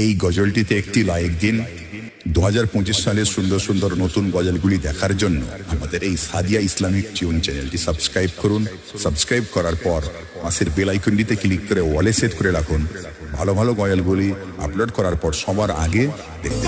এই গজলটিতে একটি লাইক দিন। দু হাজার পঁচিশ সালের সুন্দর সুন্দর নতুন গজলগুলি দেখার জন্য আমাদের এই সাদিয়া ইসলামিক টিউন চ্যানেলটি সাবস্ক্রাইব করুন। সাবস্ক্রাইব করার পর মাসের বেল আইকনটিতে ক্লিক করে ওয়ালে সেট করে রাখুন। ভালো ভালো গজলগুলি আপলোড করার পর সবার আগে দেখতে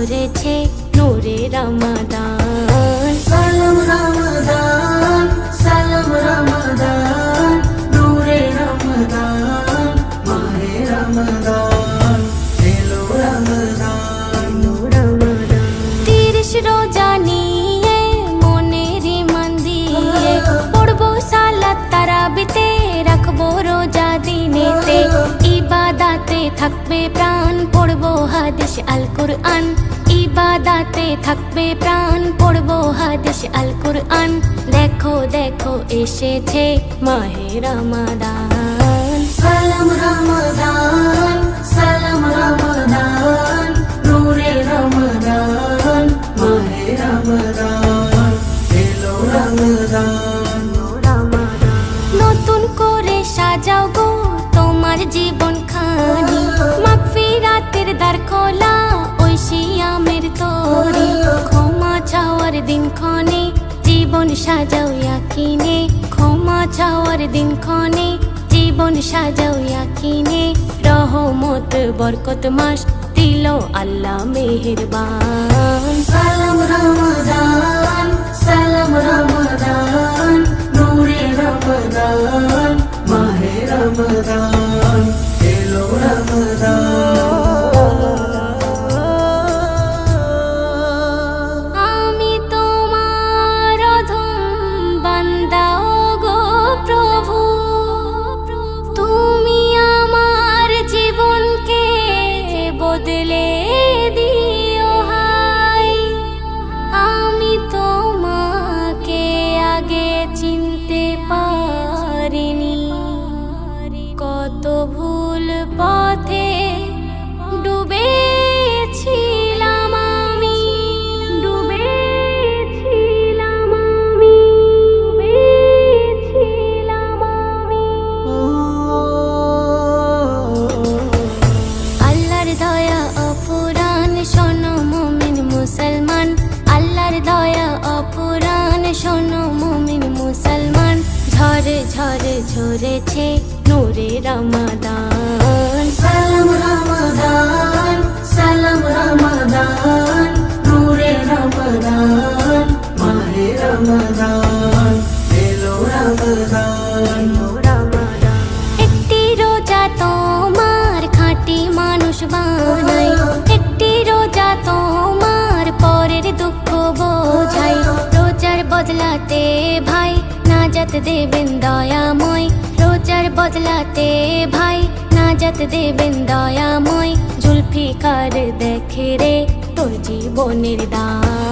ঝরেছে নূরে রমাদান। সালাম রমাদান সালাম রমাদান নূরে রমাদান মাহে রমাদান এলো রমাদান। রমাদান তিরিশ রোজা নিয়ে মনের মন দিয়ে পড়ব সালাত তারাবিতে রাখব রোজা দিনেতে। থাকবে প্রাণ, পড়ব হাদিস আল কুরআন ইবাদাতে থাকবে প্রাণ, পড়ব হাদিস আল কুরআন দেখো দেখো, এসেছে মাহে রমাদান। সালাম রমাদান। সাজাও ইয়াকিনে ক্ষমা চাওয়ার দিন ক্ষণে জীবন সাজাও ইয়াকিনে রহমত, বরকত মাস দিল আল্লাহ মেহেরবান। সালাম রমাদান সালাম রমাদান দিও হাই। আমি তোমাকে আগে চিনতে পারিনি। কত ভুল পথে ডুবেছিলাম ঝরে ঝরে ঝরেছে নূরে রমাদান। সালাম রমাদান সালাম রমাদান, নূরে রমাদান, মাহে রমাদান, এলো রমাদান। খাঁটি মানুষ বানাই রোজা দুঃখ রোজার বদলাতে নাজাত দেবেন দয়াময় রোজার বদলাতে ভাই নাজাত দেবেন দয়াময় জুলফিকার দেখে রে তোর জীবনের দাম